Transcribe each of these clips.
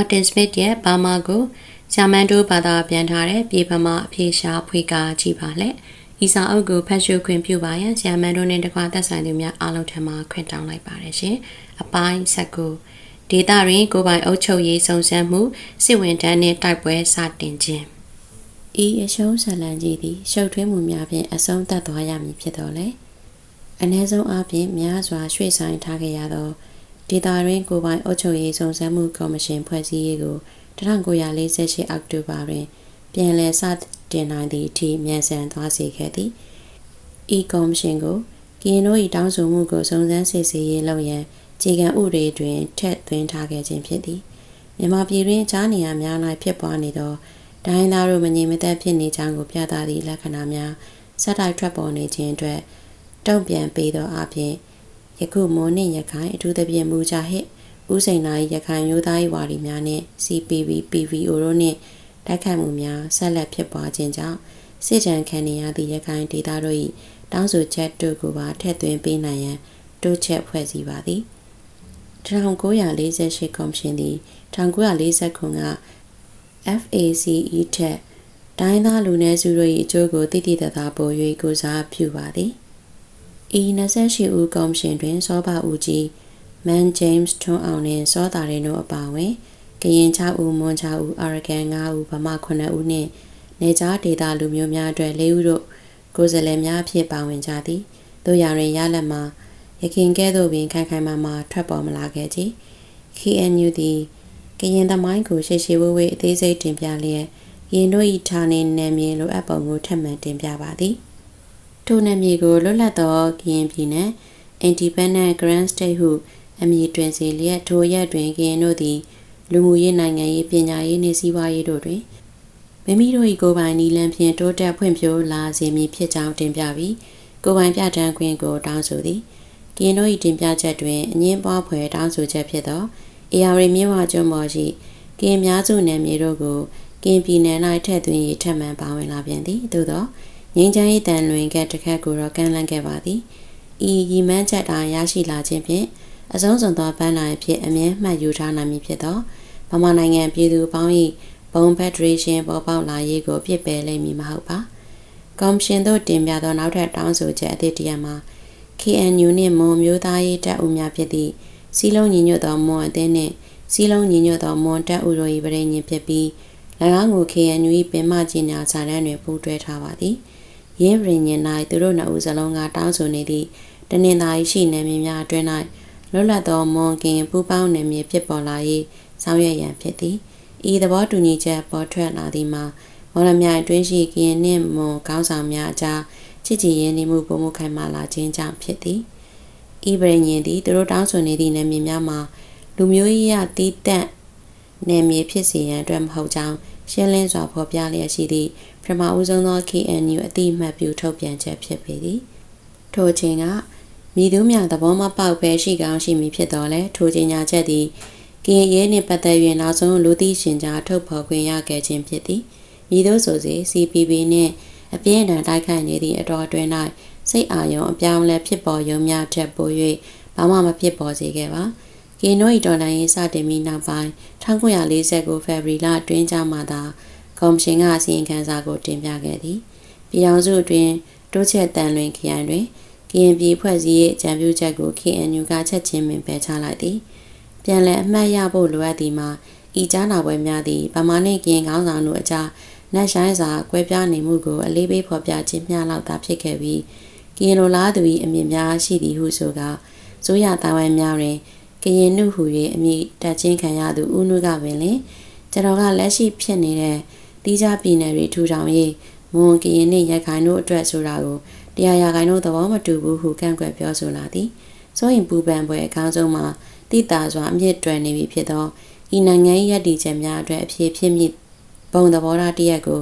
Martin Smith ရဲ့ဘာမာကိုဂျာမန်တို့ဘာသာပြန်ထားတဲ့ပြေပမာအဖြေရှာဖွေကာကြည့်ပါလေ။ဤစာအုပ်ကိုဖတ်ရှုခွင့်ပြုပါရန်ဂျာမန်တို့နဲ့တကွာသက်ဆိုင်သူများအားလုံးထံမှခွင့်တောင်းလိုက်ပါတယ်ရှင်။အပိုင်း၁၉ဒေတာတွင်ကိုပိုင်အုပ်ချုပ်ရေးစုံစမ်းမှုစစ်ဝင်တန်းနှင့်တိုက်ပွဲစတင်ခြင်းဤအရှုံးဆလန်ကြီးသည်ရှုပ်ထွေးမှုများဖြင့်အဆုံးသတ်သွားရမည်ဖြစ်တော်လေအ ਨੇ ဆုံးအပြင်များစွာရွှေ့ဆိုင်ထားခဲ့ရသော ဒေတာတွင်ကိုပိုင်အုပ်ချုပ်ရေးစုံစမ်းမှုကော်မရှင်ဖွဲ့စည်းရေးကို1948အောက်တိုဘာတွင် ပြန်လည်စတင်နိုင်သည့်အထိမြန်ဆန်သွားစေခဲ့သည်ဤကော်မရှင်ကိုကရင်တို့၏တောင်းဆိုမှုကိုစုံစမ်းစစ်ဆေးရေးလုပ်ရန်ခြေကံဥတွေတွင်ထက်သွင်းထားခဲ့ခြင်းဖြစ်သည်မြန်မာပြည်တွင်အခြားနေရာများ၌ဖြစ်ပွားနေသောဒိုင်းသားတို့မငြိမ်မသက်ဖြစ်နေကြောင်းကိုပြသသည့်လက္ခဏာများဆက်တိုက်ထွက်ပေါ်နေခြင်းအတွက်တုံ့ပြန်ပေးသောအပြင် ယခုမိုးနှင့်ရခိုင်အထူးသဖြင့်မူကြဟစ်ဦးစိန်နာ၏ရခိုင်မျိုးသားရေးဝါဒီများနှင့် CPV PVO တို့နှင့်တိုက်ခိုက်မှုများဆက်လက်ဖြစ်ပွားခြင်းကြောင့်စစ်ကြံခံနေရသည့်ရခိုင်ဒေသတို့၏တောင်းဆိုချက်တို့ကိုပါထည့်သွင်းပေးနိုင်ရန်တိုးချက်ဖွဲ့စည်းပါသည်1948ကော်မရှင်သည်1940ခုက FACE ထက်တိုင်းသားလူနည်းစုတို့၏အကျိုးကိုတည်တည်တသာပို၍ကိုစားပြုပါသည် ဤ28ဦးကော်မရှင်တွင်စောဘဦးကြီးမန်ဂျိမ်းစ်ထွန်းအောင်နှင့်စောတာရင်တို့အပါအဝင်ကရင်6ဦးမွန်6ဦးအာရကန်9ဦးဗမာ9ဦးနှင့်နေကြားဒေတာလူမျိုးများအတွက်၄ဦးတို့ကိုယ်စားလှယ်များဖြစ်ပါဝင်ကြသည်တို့ရရင်ရလက်မှာရခင်ကဲ့သို့ပင်ခိုင်ခိုင်မာမာထွက်ပေါ်မလာခဲ့ကြ KNU သည်ကရင်သမိုင်းကိုရှေ့ရှေးဝေးဝေးအသေးစိတ်တင်ပြလျက်ရင်တို့၏ဌာနေနယ်မြေလိုအပ်ပုံကိုထပ်မံတင်ပြပါသည် ထိုနယ်မြေကိုလွတ်လပ်သောကရင်ပြည်နယ် Independent Grand State ဟုအမည်တွင်စေလျက်ထိုရက်တွင်ကရင်တို့သည်လူမှုရေးနိုင်ငံရေးပညာရေးနှင့်စီးပွားရေးတို့တွင်မိမိတို့၏ကိုယ်ပိုင်နည်းလမ်းဖြင့်တိုးတက်ဖွံ့ဖြိုးလာစေမည်ဖြစ်ကြောင်းတင်ပြပြီးကိုယ်ပိုင်ပြဋ္ဌာန်းခွင့်ကိုတောင်းဆိုသည်ကရင်တို့၏တင်ပြချက်တွင်အငင်းပွားဖွယ်တောင်းဆိုချက်ဖြစ်သောအေယာရီမြဝကျွန်းပေါ်ရှိကရင်များစုနယ်မြေတို့ကိုကရင်ပြည်နယ်၌ထည့်သွင်းရေးထပ်မံပါဝင်လာပြန်သည်သို့သော ငင်းချမ်းရေးတန်လွင်ကတစ်ခတ်ကိုတော့ကန့်လန့်ခဲ့ပါသည်ဤရည်မှန်းချက်တိုင်းရရှိလာခြင်းဖြင့်အဆုံးစွန်သောပန်းနိုင်ဖြစ်အမြဲမှတ်ယူထားနိုင်မည်ဖြစ်သောဗမာနိုင်ငံပြည်သူပေါင်း၏ဘုံဖက်ဒရေးရှင်းပေါ်ပေါက်လာရေးကိုပြစ်ပယ်လိမ့်မည်မဟုတ်ပါကော်မရှင်သို့တင်ပြသောနောက်ထပ်တောင်းဆိုချက်အသစ်တရမှာ KNU နှင့်မွန်မျိုးသားရေးတပ်ဦးများဖြစ်သည့်စီလုံးညီညွတ်သောမွန်အသင်းနှင့်စီလုံးညီညွတ်သောမွန်တပ်ဦးတို့၏ပြည်ညင်ဖြစ်ပြီး၎င်းကို KNU ၏ပင်မကြီးညာစာတမ်းတွင်ပူးတွဲထားပါသည် ရင်းပြည်ညင်၌သူတို့နှစ်ဦးစလုံးကတောင်းဆိုနေသည့်တနင်္သာရီရှိနယ်မြေများအတွင်း၌လွတ်လပ်သောမွန်ကင်ပူးပေါင်းနယ်မြေဖြစ်ပေါ်လာရေးဆောင်ရွက်ရန်ဖြစ်သည်ဤသဘောတူညီချက်ပေါ်ထွက်လာသည်မှာမော်လမြိုင်အတွင်းရှိကရင်နှင့်မွန်ကောင်းဆောင်များအကြားချစ်ကြည်ရင်းနှီးမှုပုံမှုခိုင်မာလာခြင်းကြောင့်ဖြစ်သည်ဤပရိညင်သည်သူတို့တောင်းဆိုနေသည့်နယ်မြေများမှာလူမျိုးရေးရတီးတန့်နယ်မြေဖြစ်စေရန်အတွက်မဟုတ်ကြောင်းရှင်းလင်းစွာဖော်ပြလျက်ရှိသည့် ပထမဦးဆုံးသော KNU အတိအမှတ်ပြုထုတ်ပြန်ချက်ဖြစ်ပေသည်ထို့ချိန်ကမိသူများသဘောမပေါက်ပဲရှိကောင်းရှိမည်ဖြစ်တော်လဲထိုကြေညာချက်သည်ကရင်ရဲနှင့်ပတ်သက်၍နောက်ဆုံးလူသိရှင်ကြားထုတ်ဖော်ခွင့်ရခဲ့ခြင်းဖြစ်သည်မိသူဆိုစေ CPB နှင့်အပြင်းအထန်တိုက်ခိုက်နေသည့်အတော်အတွင်း၌စိတ်အာရုံအပြောင်းလဲဖြစ်ပေါ်ရုံများထက်ပို၍ဘာမှမဖြစ်ပေါ်စေခဲ့ပါကင်းတို့၏တော်လိုင်းရေးစတင်ပြီးနောက်ပိုင်း1949ဖေဖော်ဝါရီလအတွင်းကြမှာသာ ကော်မရှင်ကအစီရင်ခံစာကိုတင်ပြခဲ့သည်ပြည်အောင်စုအတွင်းတိုးချက်တန်လွင်ခရိုင်တွင်ကရင်ပြည်ဖွဲ့စည်းရေးအကြံပြုချက်ကို KNU ကချက်ချင်းပင်ပယ်ချလိုက်သည်ပြန်လည်အမှတ်ရဖို့လိုအပ်သည်မှာဤကြားနာပွဲများသည်ဗမာနှင့်ကရင်ခေါင်းဆောင်တို့အကြားနတ်ဆိုင်စာကွဲပြားနေမှုကိုအလေးပေးဖော်ပြခြင်းမျှလောက်သာဖြစ်ခဲ့ပြီးကရင်လိုလားသူ၏အမြင်များရှိသည်ဟုဆိုကာစိုးရတာဝန်များတွင်ကရင်နှုဟု၍အမိတက်ချင်းခံရသူဦးနုကပင်လင်ကျွန်တော်ကလက်ရှိဖြစ်နေတဲ့ တီးခြားပြည်နယ်တွေထူထောင်ရေးမွန်ကရင်နှင့်ရခိုင်တို့အတွက်ဆိုတာကိုတရားရခိုင်တို့သဘောမတူဘူးဟုကန့်ကွက်ပြောဆိုလာသည်စိုးရင်ပူပန်ပွဲအကောင်းဆုံးမှာတိတာစွာအမြင့်တွယ်နေပြီဖြစ်သောဤနိုင်ငံ၏ရည်တည်ချက်များအတွက်အဖြစ်ဖြစ်မြင့်ဘုံသဘောထားတရက်ကို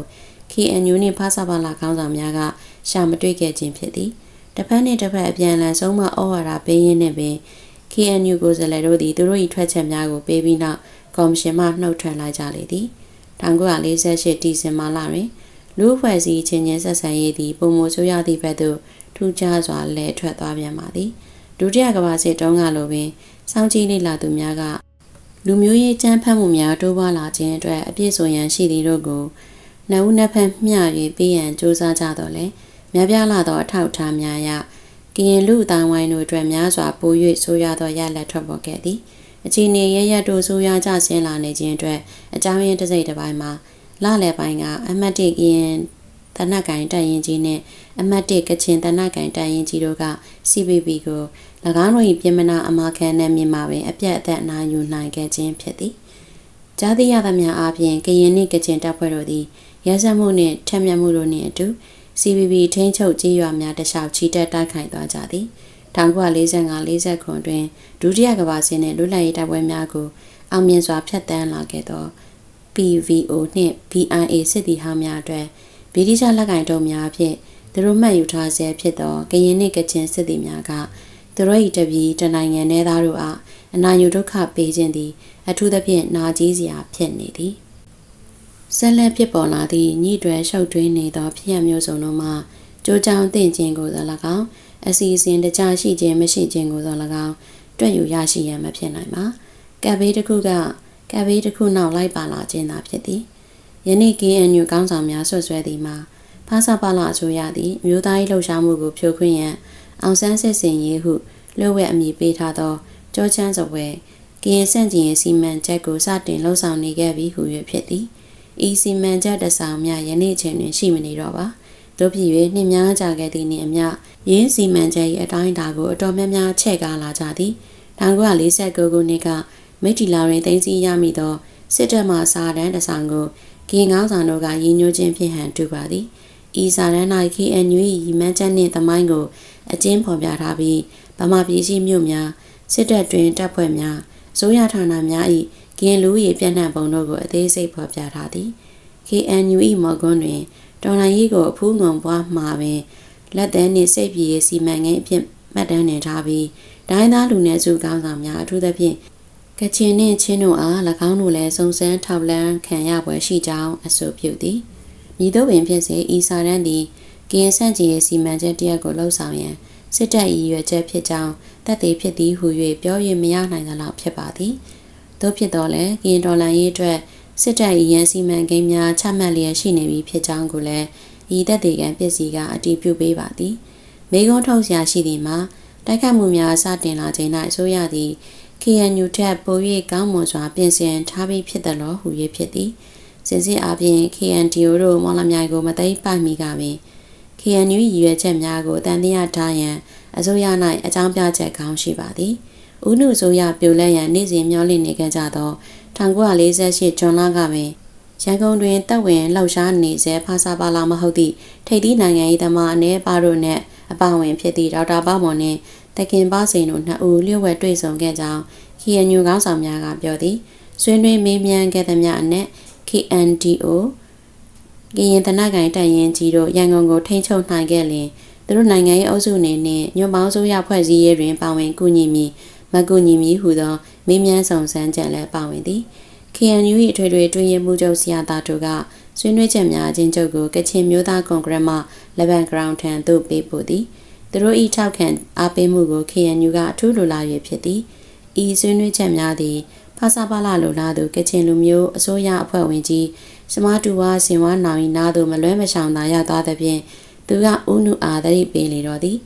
KNU နှင့်ဖားစာပါလာခေါင်းဆောင်များကရှာမတွေ့ခဲ့ခြင်းဖြစ်သည်တစ်ဖက်နှင့်တစ်ဖက်အပြန်အလှန်ဆုံးမဩဝါဒပေးရင်းနှင့်ပင် KNU ကိုယ်စားလှယ်တို့သည်သူတို့၏ထွက်ချက်များကိုပေးပြီးနောက်ကော်မရှင်မှနှုတ်ထွက်လိုက်ကြလေသည် 1948ဒီဇင်ဘာလတွင်လူအဖွဲ့အစည်းချင်းချင်းဆက်ဆံရေးသည်ပုံမဆိုးရသည့်ဘက်သို့ထူးခြားစွာလဲထွက်သွားပြန်ပါသည်ဒုတိယကမ္ဘာစစ်တုန်းကလိုပင်စောင့်ကြည့်လေ့လာသူများကလူမျိုးရေးကြမ်းဖက်မှုများတိုးပွားလာခြင်းအတွက်အပြည့်ဆိုရန်ရှိသည်တို့ကိုနှုတ်နှစ်ဖက်မျှ၍ပေးရန်စ조사ကြတော့လေများပြားလာသောအထောက်အထားများအရကရင်လူအတိုင်းဝိုင်းတို့အတွက်များစွာပို၍ဆိုးရွားသောရလက်ထွက်ပေါ်ခဲ့သည် အခြေအနေရရတို့ဆိုးရွားကြဆင်းလာနေခြင်းအတွက်အကြောင်းရင်းတစ်စိတ်တစ်ပိုင်းမှာလလယ်ပိုင်းကအမတ်တိကရင်တနက်ကင်တရင်ကြီးနဲ့အမတ်တိကချင်တနက်ကင်တရင်ကြီးတို့က CPP ကို၎င်းတို့၏ပြင်မနာအမခံနဲ့မြင်မှာပင်အပြတ်အသက်နာယူနိုင်ခဲ့ခြင်းဖြစ်သည်။ကြားသိရသမျှအားဖြင့်ကရင်နှင့်ကချင်တပ်ဖွဲ့တို့သည်ရဲစက်မှုနှင့်ထက်မြက်မှုတို့နှင့်အတူ CPP ထိန်းချုပ်ကြေးရွာများတခြားချီတက်တိုက်ခိုက်သွားကြသည် 1945-40ခုတွင်ဒုတိယကမ္ဘာစစ်နှင့်လွတ်လပ်ရေးတပ်ဖွဲ့များကိုအောင်မြင်စွာဖျက်ဆီးလာခဲ့သော PVO နှင့် BIA စစ်သည်ဟောင်းများအတွက်ဗြိတိရှလက်ကင်တုံးများဖြင့်သူတို့မှတ်ယူထားဆဲဖြစ်သောကရင်နှင့်ကချင်စစ်သည်များကသူတို့၏တပည့်တနိုင်ငံ내သားတို့အားအနာယူဒုက္ခပေးခြင်းသည် အထူးသဖြင့်နာကြီးစရာဖြစ်နေသည်ဆက်လက်ဖြစ်ပေါ်လာသည့်ညှိတွယ်ရှုပ်ထွေးနေသောဖြစ်ရမျိုးစုံတို့မှာကြိုးကြောင်တင်ခြင်းကိုသော၎င်း အစီအစဉ်တခြားရှိခြင်းမရှိခြင်းကိုသော၎င်းတွက်ယူရရှိရန်မဖြစ်နိုင်ပါကပ်ဘေးတစ်ခုကကပ်ဘေးတစ်ခုနောက်လိုက်ပါလာခြင်းသာဖြစ်သည်ယနေ့ KNU ကောင်းဆောင်များဆွဆွဲသည်မှာဖားစာပါလာအစိုးရသည်မြို့သားရေးလှုပ်ရှားမှုကိုဖြိုခွင်းရန်အောင်ဆန်းစစ်စင်ရေးဟုလှုပ်ဝက်အမည်ပေးထားသောကြောချမ်းစပွဲကရင်ဆန့်ကျင်ရေးစီမံချက်ကိုစတင်လှုပ်ဆောင်နေခဲ့ပြီးဟု၍ဖြစ်သည်ဤစီမံချက်တဆောင်များယနေ့ချိန်တွင်ရှိမနေတော့ပါ တို့ဖြစ်၍နှင်းများကြခဲ့သည့်နှင့်အမျှရင်းစီမံချက်၏အတိုင်းအတာကိုအတော်များများချဲ့ကားလာကြသည်1949ခုနှစ်ကမိထီလာတွင်တင်စီရမိသောစစ်တပ်မှစာတမ်းတဆောင်ကိုကင်းကောင်းဆောင်တို့ကရည်ညွှန်းခြင်းဖြင့်ဟန်တူပါသည်ဤစာတမ်း၌ KNU ၏ရည်မှန်းချက်နှင့်သမိုင်းကိုအကျဉ်းဖော်ပြထားပြီးဗမာပြည်ရှိမြို့များစစ်တပ်တွင်တပ်ဖွဲ့များစိုးရဌာနများ၏ကင်းလူ၏ပြန့်နှံ့ပုံတို့ကိုအသေးစိတ်ဖော်ပြထားသည် KNU ၏မော်ကွန်းတွင် တော်လိုင်းရေးကိုအဖူးငုံပွားမှာပင်လက်သည်နှင့်စိတ်ပြေစီမံကိန်းအဖြစ်မှတ်တမ်းတင်ထားပြီးဒိုင်းသားလူနည်းစုကောင်းဆောင်များအထူးသဖြင့်ကချင်နှင့်ချင်းတို့အား၎င်းတို့လည်းစုံစမ်းထောက်လန်းခံရပွဲရှိကြောင်းအဆိုပြုသည်မြည်တို့ပင်ဖြစ်စေဤစာရန်သည်ကင်းဆန့်ကျင်ရေးစီမံချက်တရက်ကိုလှုပ်ဆောင်ရန်စစ်တပ်၏ရွယ်ချက်ဖြစ်ကြောင်းတက်သေးဖြစ်သည်ဟု၍ပြော၍မရနိုင်သလောက်ဖြစ်ပါသည်သို့ဖြစ်တော်လဲကင်းဒေါ်လာရေးအတွက် စစ်တပ်၏ရန်စီမံကိန်းများချမှတ်လျက်ရှိနေပြီဖြစ်ကြောင်းကိုလည်းဤသက်သေခံပစ္စည်းကအတည်ပြုပေးပါသည်မေကွန်းထုတ်ဆရာရှိသည်မှာတိုက်ခတ်မှုများစတင်လာချိန်၌အစိုးရသည် KNU ထက်ပို၍ကောင်းမွန်စွာပြင်ဆင်ထားပြီးဖြစ်တယ်လို့ဟူ၍ဖြစ်သည်စင်စစ်အပြင် KNDO တို့မော်လမြိုင်ကိုမသိမ်းပိုက်မိကပင် KNU ရည်ရွယ်ချက်များကိုတန်တရားထားရန်အစိုးရ၌အကြောင်းပြချက်ကောင်းရှိပါသည်။ဥနုဆိုရပြိုလဲရန်နေ့စဉ်မျှော်လင့်နေကြကြသော 1948ဇွန်လကပင်ရန်ကုန်တွင်တပ်ဝင်လှောက်ရှားနေစေဖာစာပါလာမဟုတ်သည့်ထိပ်သီးနိုင်ငံ၏သမားအနေပါတို့နှင့်အပဝင်ဖြစ်သည့်ဒေါက်တာပေါ့မွန်နှင့်တခင်ပါစိန်တို့နှစ်ဦးလျှို့ဝှက်တွေ့ဆုံခဲ့ကြောင်း KNU ခေါင်းဆောင်များကပြောသည်ဆွေးနွေးမေးမြန်းခဲ့သမျှအနက် KNDO ကရင်တနက်ကိုင်တပ်ရင်ကြီးတို့ရန်ကုန်ကိုထိန်းချုပ်နိုင်ခဲ့လျင်သူတို့နိုင်ငံရေးအုပ်စုအနေနဲ့ညွန့်ပေါင်းဆိုးရဖွဲ့စည်းရေးတွင်ပါဝင်ကူညီမည် မကူညီမည်ဟုသောမေးမြန်းဆောင်စမ်းချက်လည်းပါဝင်သည် KNU ၏အထွေထွေတွင်ရမှုချုပ်ဆရာသားတို့ကဆွေးနွေးချက်များအချင်းချုပ်ကိုကချင်မျိုးသားကွန်ဂရက်မှလက်ဘန်ဂရောင်ထံသို့ပေးပို့သည်သူတို့၏ထောက်ခံအားပေးမှုကို KNU ကအထူးလိုလား၍ဖြစ်သည်ဤဆွေးနွေးချက်များသည်ဖာစာပါလာလိုလားသူကချင်လူမျိုးအစိုးရအဖွဲ့ဝင်ကြီးစမတူဝါစင်ဝါနောင်၏နားသို့မလွဲမရှောင်သာရောက်သွားသဖြင့်သူကဦးနုအားသတိပေးလေတော့သည်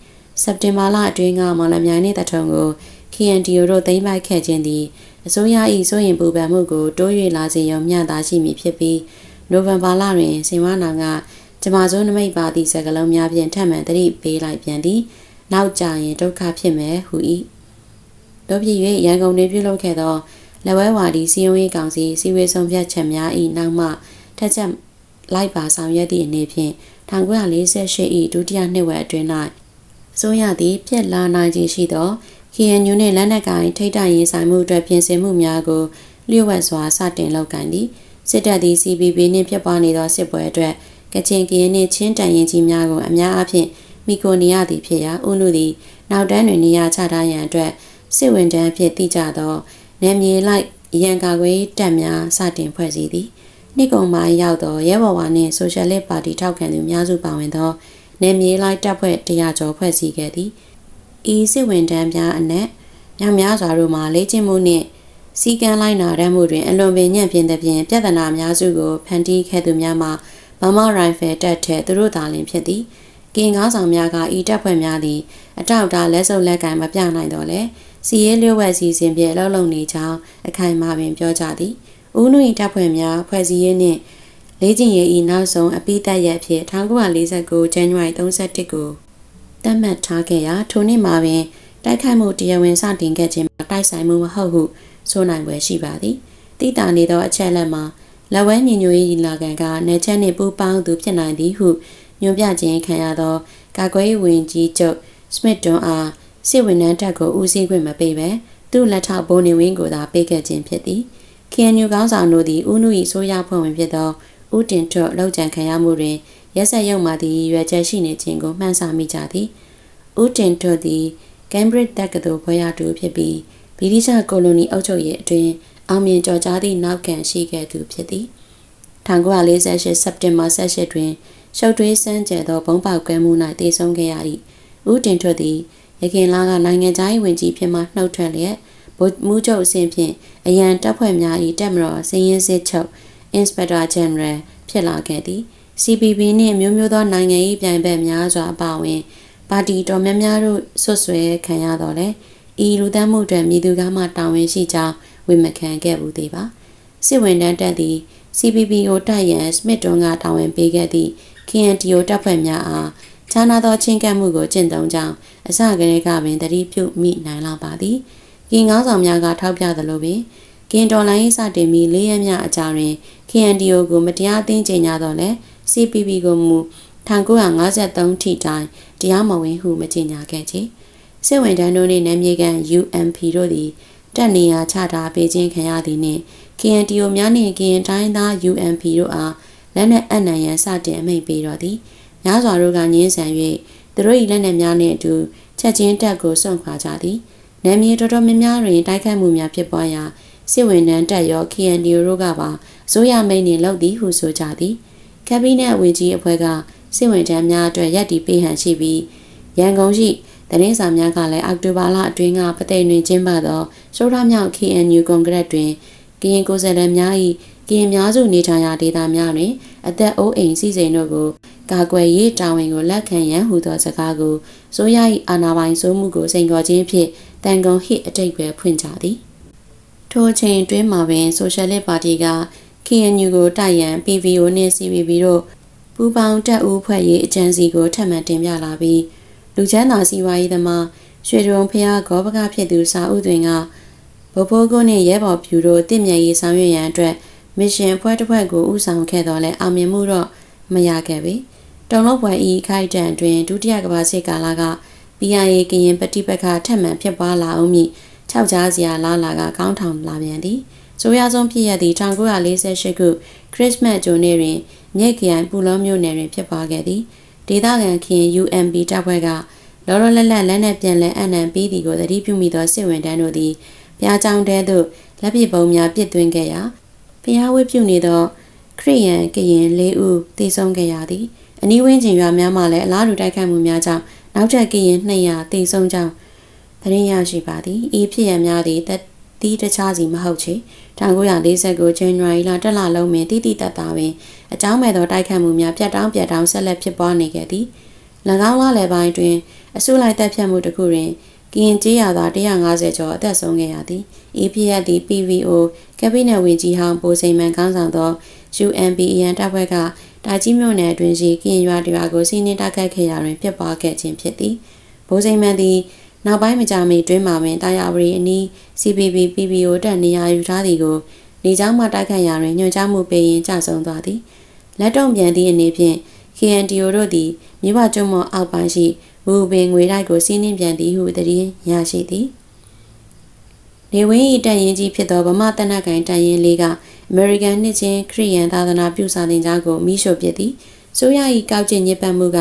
စက်တင်ဘာလအတွင်းကမော်လမြိုင်နှင့်တထုံကို KNDO တို့သိမ်းပိုက်ခဲ့ခြင်းသည်အစိုးရ၏စိုးရင်ပူပန်မှုကိုတိုး၍လာစေရုံမျှသာရှိမည်ဖြစ်ပြီးနိုဝင်ဘာလတွင်စင်ဝါနောင်ကကျမစိုးနမိတ်ပါသည့်စကားလုံးများဖြင့်ထပ်မံသတိပေးလိုက်ပြန်သည်နောက်ကြရင်ဒုက္ခဖြစ်မယ်ဟု၏တို့ဖြစ်၍ရန်ကုန်တွင်ပြုလုပ်ခဲ့သောလက်ဝဲဝါဒီစီယုံရေးကောင်စီစီဝေဆောင်ဖြတ်ချက်များ၏နောက်မှထက်ချက်လိုက်ပါဆောင်ရွက်သည့်အနေဖြင့်1948၏ဒုတိယနှစ်ဝက်အတွင်း၌ဆိုရသည့်ပြက်လာနိုင်ခြင်းရှိသော KNU နှင့်လက်နက်ကိုင်ထိတ်တိုင်ရေးဆိုင်မှုအတွက်ပြင်ဆင်မှုများကိုလျှို့ဝှက်စွာစတင်လုပ်ကိုင်သည်စစ်တပ်သည် CPB နှင့်ဖြစ်ပွားနေသောစစ်ပွဲအတွက်ကချင်ကရင်နှင့်ချင်းတန်ရင်ကြီးများကိုအများအားဖြင့်မိကိုနေရသည်ဖြစ်ရာဦးနုသည်နောက်တန်းတွင်နေရာချထားရန်အတွက်စစ်ဝင်တန်းအဖြစ်သိကြသောနယ်မြေလိုက်ရန်ကာကွယ်တပ်များစတင်ဖွဲ့စည်းသည်နှစ်ကုံမှာရောက်သောရဲဘော်ဝါနှင့်ဆိုရှယ်လစ်ပါတီထောက်ခံသူများစုပါဝင်သောနယ်မြေလိုက်တပ်ဖွဲ့တရာကျော်ဖွဲ့စည်းခဲ့သည် ဤစစ်ဝင်တန်းများအနက်မြောင်များစွာတို့မှာလေ့ကျင့်မှုနှင့်စီကံလိုက်နာရမှုတွင်အလွန်ပင်ညံ့ပြင်းသဖြင့်ပြဿနာအများစုကိုဖန်တီးခဲ့သူများမှာမမရိုင်ဖယ်တက်တဲ့သူတို့သာလျှင်ဖြစ်သည်ကင်ကားဆောင်များကဤတပ်ဖွဲ့များသည်အတောက်တာလက်စုပ်လက်ကင်မပြနိုင်တော့လဲစီရဲလျှို့ဝှက်စီစဉ်ဖြင့်လှုပ်လုံနေကြောင်းအခိုင်အမာပင်ပြောကြသည်ဦးနု၏တပ်ဖွဲ့များဖွဲ့စည်းရေးနှင့်လေးကျင်ရဲ၏နောက်ဆုံးအပိသက်ရက်ဖြစ်1949ဇန်နဝါရီ31ကို တတ်မှတ်ထားခဲ့ရာထိုနှစ်မှာပင်တိုက်ခိုက်မှုတရားဝင်စတင်ခဲ့ခြင်းမှာတိုက်ဆိုင်မှုမဟုတ်ဟုဆိုနိုင်ပွဲရှိပါသည်တိတာနေသောအချက်လက်မှာလက်ဝဲညီညွတ်ရေးလာကန်ကနေချက်နှင့်ပူးပေါင်းသူဖြစ်နိုင်သည်ဟုညွှန်ပြခြင်းခံရသောကာကွယ်ရေးဝန်ကြီးချုပ်စမစ်တွန်အားစစ်ဝန်ထမ်းတပ်ကိုဦးစီးခွင့်မပေးဘဲသူ့လက်ထောက်ဘိုးနေဝင်းကိုသာပေးခဲ့ခြင်းဖြစ်သည် KNU ကောင်းဆောင်တို့သည်ဦးနု၏ဆိုးရဖွဲ့ဝင်ဖြစ်သောဦးတင်ထွတ်လောက်ကြံခံရမှုတွင် ရက်ဆက်ရုံမှသည့်ရွယ်ချက်ရှိနေခြင်းကိုမှန်းဆမိကြသည်ဦးတင်ထွတ်သည် Cambridge တက္ကသိုလ်ဘွဲရတူဖြစ်ပြီးဗြိတိရှကိုလိုနီအုပ်ချုပ်ရေးအတွင်းအောင်မြင်ကျော်ကြားသည့်နောက်ခံရှိခဲ့သူဖြစ်သည်1948စက်တင်ဘာ18တွင်ရှုပ်ထွေးစမ်းကြဲသောဘုံပေါက်ကွဲမှု၌တည်ဆုံခဲ့ရ၏ဦးတင်ထွတ်သည်ရခင်လာကနိုင်ငံသားရေးဝန်ကြီးဖြစ်မှနှုတ်ထွက်လျက်ဗိုလ်မှူးချုပ်အဆင့်ဖြင့်အရန်တပ်ဖွဲ့များ၏တပ်မတော်စည်ရင်းစစ်ချုပ် Inspector General ဖြစ်လာခဲ့သည် CPB နှင့်မျိုးမျိုးသောနိုင်ငံရေးပြိုင်ဘက်များစွာအပါအဝင် ပါတီတော်များများတို့ဆွတ်ဆွဲခံရတော့လေဤလူသတ်မှုတွင်မြည်သူကမှတာဝန်ရှိကြောင်းဝေမခံခဲ့ဘူးသေးပါစစ်ဝင်တန်းတက်သည့် CPB ကိုတိုက်ရန်စမစ်တွန်ကတာဝန်ပေးခဲ့သည့် KNTO တပ်ဖွဲ့များအားခြားနာသောချင်းကပ်မှုကိုကျင့်သုံးကြောင်းအစကတည်းကပင်တတိပြုမိနိုင်လာပါသည်ကင်ငေါဆောင်များကထောက်ပြသလိုပင်ကင်တော်လိုင်းစတင်ပြီး၄ရက်မြအကြာတွင် KNDO ကိုမတရားအသင်းကြေညာတော့လဲ CPB ကိုမူ1953ထိတိုင်တရားမဝင်ဟုမကြေညာခဲ့ချေစစ်ဝင်တန်းတို့နှင့်နယ်မြေကန် UMP တို့သည်တက်နေရာချထားပေးခြင်းခံရသည်နှင့် KNDO များနှင့်ကရင်တိုင်းသား UMP တို့အားလက်နက်အနံ့ရန်စတင်အမိန့်ပေးတော်သည်များစွာတို့ကငင်းဆန်၍သူတို့၏လက်နက်များနှင့်အတူချက်ချင်းတက်ကိုစွန့်ခွာကြသည်နယ်မြေတော်တော်များများတွင်တိုက်ခိုက်မှုများဖြစ်ပွားရာစစ်ဝင်တန်းတက်ရော KNDO တို့ကပါဇိုးရမိန်နှင့်လုပ်သည်ဟုဆိုကြသည် ကက်ဘိနက်ဝန်ကြီးအဖွဲ့ကစစ်ဝင်တန်းများအတွက်ရည်တည်ပေးဟန်ရှိပြီးရန်ကုန်ရှိသတင်းစာများကလည်းအောက်တိုဘာလအတွင်းကပသိမ်တွင်ကျင်းပသောစိုးရမြောက် KNU ကွန်ဂရက်တွင်ကရင်ကိုယ်စားလှယ်များ၏ကရင်များစုနေထိုင်ရာဒေသများတွင် အသက်အိုးအိမ်စီစဉ်တို့ကိုကာကွယ်ရေးတာဝန်ကိုလက်ခံရန်ဟူသောစကားကိုစိုးရ၏အာဏာပိုင်စိုးမှုကိုစိန်ခေါ်ခြင်းဖြင့်တန်ကုန်ဟစ်အတိတ်ပဲဖွင့်ကြသည်ထိုအချိန်တွင်မှာပင်ဆိုရှယ်လစ်ပါတီက KNU ကိုတိုက်ရန် PVO နှင့် CVB တို့ပူးပေါင်းတပ်ဦးဖွဲ့ရေးအကြံစီကိုထပ်မံတင်ပြလာပြီးလူချမ်းသာစီဝါရေးသမားရွှေတုံဖျားဂောပကဖြစ်သူစာဥတွင်ကဘိုးဘိုးကိုနှင့်ရဲဘော်ဖြူတို့တင့်မြတ်ရေးဆောင်ရွက်ရန်အတွက်မစ်ရှင်ဖွဲ့တစ်ဖွဲ့ကိုဥဆောင်ခဲ့တော်လဲအောင်မြင်မှုတော့မရခဲ့ပေတုံလုံးပွဲဤခိုက်တန်တွင်ဒုတိယကမ္ဘာစစ်ကာလက PIA ကရင်ပဋိပက္ခထပ်မံဖြစ်ပွားလာအောင်မြခြောက်ကြားစရာလာလာကကောင်းထောင်လာပြန်သည် ဆိုရဆုံးဖြစ်ရသည့်1948ခုခရစ်စမတ်ဂျိုနေ့တွင်မြက်ခရိုင်ပူလောမြို့နယ်တွင်ဖြစ်ပွားခဲ့သည်ဒေသခံခင် UMP တပ်ဖွဲ့ကလောလောလတ်လတ်လက်နက်ပြန်လည်အနံပြီးသည်ကိုသတိပြုမိသောစစ်ဝင်တန်းတို့သည်ဘုရားကျောင်းတဲသို့လက်ပစ်ပုံများပစ်သွင်းခဲ့ရာဘုရားဝတ်ပြုနေသော ခရိယန်ကရင်၄ဦးသေဆုံးခဲ့ရသည်အနီးဝန်းကျင်ရွာများမှလည်းအလားတူတိုက်ခိုက်မှုများကြောင့်နောက်ထပ်ကရင်200သေဆုံးကြောင်းသတင်းရရှိပါသည်ဤဖြစ်ရများသည်တတိတခြားစီမဟုတ်ချေ 1949ဇန်နဝါရီလတက်လာလုံးပင်တိတိတတ်တာပင်အကြောင်းမဲ့သောတိုက်ခိုက်မှုများပြတ်တောင်းပြတ်တောင်းဆက်လက်ဖြစ်ပွားနေခဲ့သည်၎င်းလလယ်ပိုင်းတွင်အစုလိုက်တပ်ဖြတ်မှုတစ်ခုတွင်ကရင်ကျေးရွာသား150ကျော်အသက်ဆုံးခဲ့ရသည်။ EPF သည် PVO ကက်ဘိနက်ဝင်ကြီးဟောင်းပိုစိန်မန်ခေါင်းဆောင်သော UNPEN တပ်ဖွဲ့ကတာကြီးမြို့နယ်အတွင်းရှိကရင်ရွာတရွာကိုစီးနှင်းတိုက်ခိုက်ခဲ့ရာတွင်ဖြစ်ပွားခဲ့ခြင်းဖြစ်သည်။ပိုစိန်မန်သည် နောက်ပိုင်းမကြာမီတွင်မှပင်တာယာဝရီအနီး CPB PPO တက်နေရာယူထားသည်ကိုနေကြောင်းမှတိုက်ခိုက်ရာတွင်ညွှန်ကြားမှုပေးရင်းကြဆုံးသွားသည်။လက်တုံပြန်သည့်အနေဖြင့် KNTO တို့သည်မြဝကျွန်းမော်အောက်ပိုင်းရှိမူပင်ငွေတိုက်ကိုစီးနှင်းပြန်သည်ဟုတည်ရရှိသည်နေဝင်း၏တန်ရင်ကြီးဖြစ်သောဗမာတနက်ကိုင်တန်ရင်လေးကအမေရိကန်နှစ်ချင်းခရီးယန်သာသနာပြုစာသင်ကြားကိုမိရှို့ပစ်သည်ဆိုရ၏ကောက်ကျင့်ညစ်ပတ်မှုက